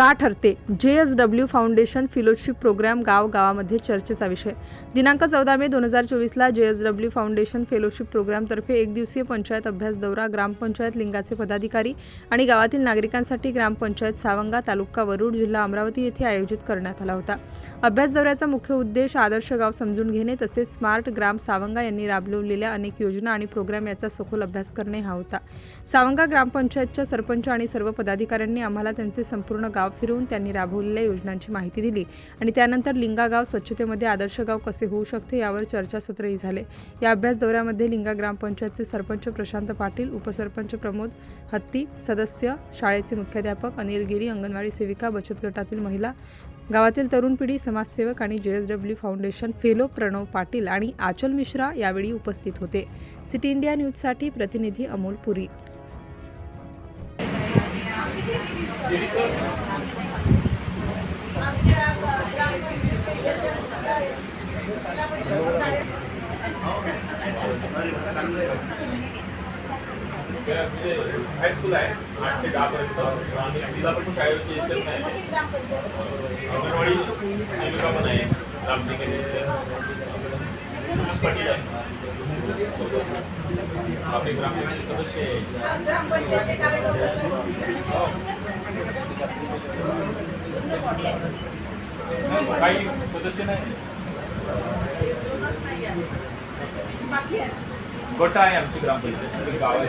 का ठरते? J S W foundation fellowship program गाव गावामध्ये चर्चेचा विषय. दिनांक चौदा मे दोन हजार चोवीसला J S W foundation fellowship प्रोग्रामतर्फे एक दिवसीय पंचायत अभ्यास दौरा ग्रामपंचायत लिंगाचे पदाधिकारी आणि गावातील नागरिकांसाठी ग्रामपंचायत सावंगा तालुका वरुड जिल्हा अमरावती येथे आयोजित करण्यात आला होता. अभ्यास दौऱ्याचा मुख्य उद्देश आदर्श गाव समजून घेणे तसेच स्मार्ट ग्राम सावंगा यांनी राबवलेल्या अनेक योजना आणि प्रोग्राम याचा सखोल अभ्यास करणे हा होता. सावंगा ग्रामपंचायतच्या सरपंच आणि सर्व पदाधिकाऱ्यांनी आम्हाला त्यांचे संपूर्ण गाव फिरून त्यांनी राबवलेल्या योजनांची माहिती दिली आणि त्यानंतर लिंगा गाव स्वच्छतेमध्ये आदर्श गाव कसे होऊ शकते यावर चर्चासत्रही झाले. या अभ्यास दौऱ्यामध्ये लिंगा ग्रामपंचायतचे सरपंच प्रशांत पाटील उपसरपंच प्रमोद हत्ती सदस्य शाळेचे मुख्याध्यापक अनिल गिरी अंगणवाडी सेविका बचत गटातील महिला गावातील तरुण पिढी समाजसेवक आणि J S W foundation fellow Pranav Patil आणि आचल मिश्रा यावेळी उपस्थित होते. सिटी इंडिया न्यूजसाठी प्रतिनिधी अमोल पुरी. हायस्कूल आहे. आठ ते दहा पर्यंत. आणि तिला पण शाळेची याच्यात नाही. अंगणवाडी सेविका पण आहे. ग्रामपंचायत पाटील आहे. आपले ग्रामपंचायत सदस्य हो. काही सदस्य नाही गट आहे आमची ग्रामपंचायत सगळी गाव आहे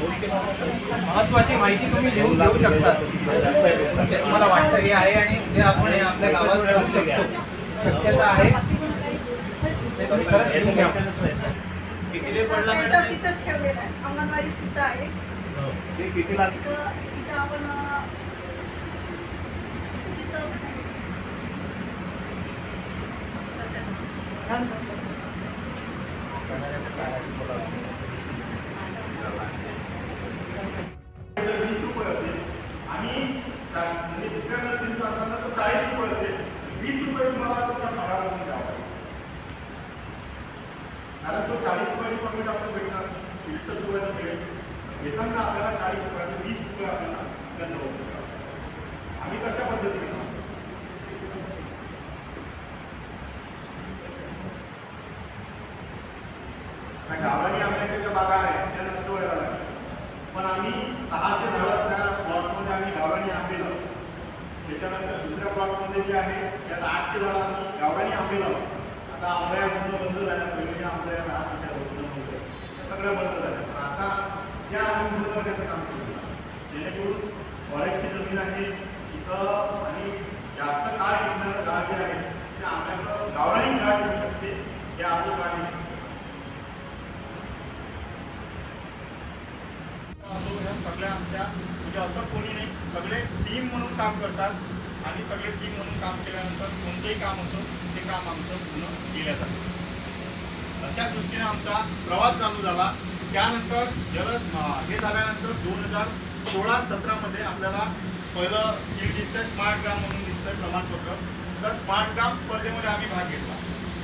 महत्वाची माहिती तुम्ही लिहून घेऊ शकता. जे तुम्हाला वाटतं हे आहे आणि जे आपण हे आपल्या गावात करू शकतो. शक्यता आहे. ते तुम्ही खरंच लिहून घ्या. किती वेळ पडला सेंटर मॅडम तिथंच ठेवलेलं आहे. अंगणवाडी सुद्धा आहे. ते कितीला? इथं आपण कारण तो चाळीस रुपयाची परमिट आपल्याला भेटणार वीस रुपयाला मिळेल घेताना आपल्याला चाळीस रुपयाचं वीस रुपये आपल्याला दंड होतो. आम्ही कशा पद्धतीने. करतो? गावाने आंब्याच्या ज्या बागा आहेत त्या नष्ट व्हायला लागल्या. पण आम्ही सहाशे झाडं त्या प्लॉटमध्ये आम्ही गावरानी आंबे लावतो त्याच्यानंतर दुसऱ्या प्लॉटमध्ये जे आहे त्यात आठशे झाडं आम्ही गावरानी आंबे लावतो आता आंब्या बंद झाल्या पहिले आपल्या राहत होत्या त्या सगळ्या बंद झाल्या पण आता त्या आम्ही काम सुरू केलं जेणेकरून कॉलेजची जमीन आहे तिथं आणि जास्त काळ टिकणारं झाड जे आहे ते आपल्याला गावरानी झाड टिकू शकते हे आपलं झाड टिकू शकते असो ह्या सगळ्या आमच्या म्हणजे असं कोणी नाही सगळे टीम म्हणून काम करतात. आणि सगळे टीम म्हणून काम केल्यानंतर कोणतेही काम असो ते काम आमचं पूर्ण केलं जातं. अशा दृष्टीने आमचा प्रवास चालू झाला. त्यानंतर जलद हे झाल्यानंतर दोन हजार सोळा सतरामध्ये आपल्याला पहिलं सीट दिसतंय स्मार्ट ग्राम म्हणून दिसतंय प्रमाणपत्र. तर स्मार्ट ग्राम स्पर्धेमध्ये आम्ही भाग घेतला.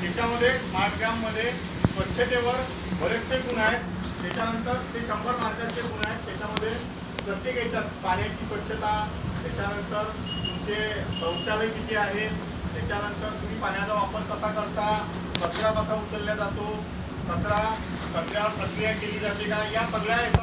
त्याच्यामध्ये स्मार्ट ग्राममध्ये स्वच्छतेवर बरेचसे गुण आहेत. त्याच्यानंतर ते शंभर मार्काचे गुण आहेत. त्याच्यामध्ये प्रत्येक याच्यात पाण्याची स्वच्छता त्याच्यानंतर तुमचे शौचालय किती आहेत त्याच्यानंतर तुम्ही पाण्याचा वापर कसा करता कचरा कसा उचलला जातो कचरा कचऱ्यावर प्रक्रिया केली जाते का या सगळ्या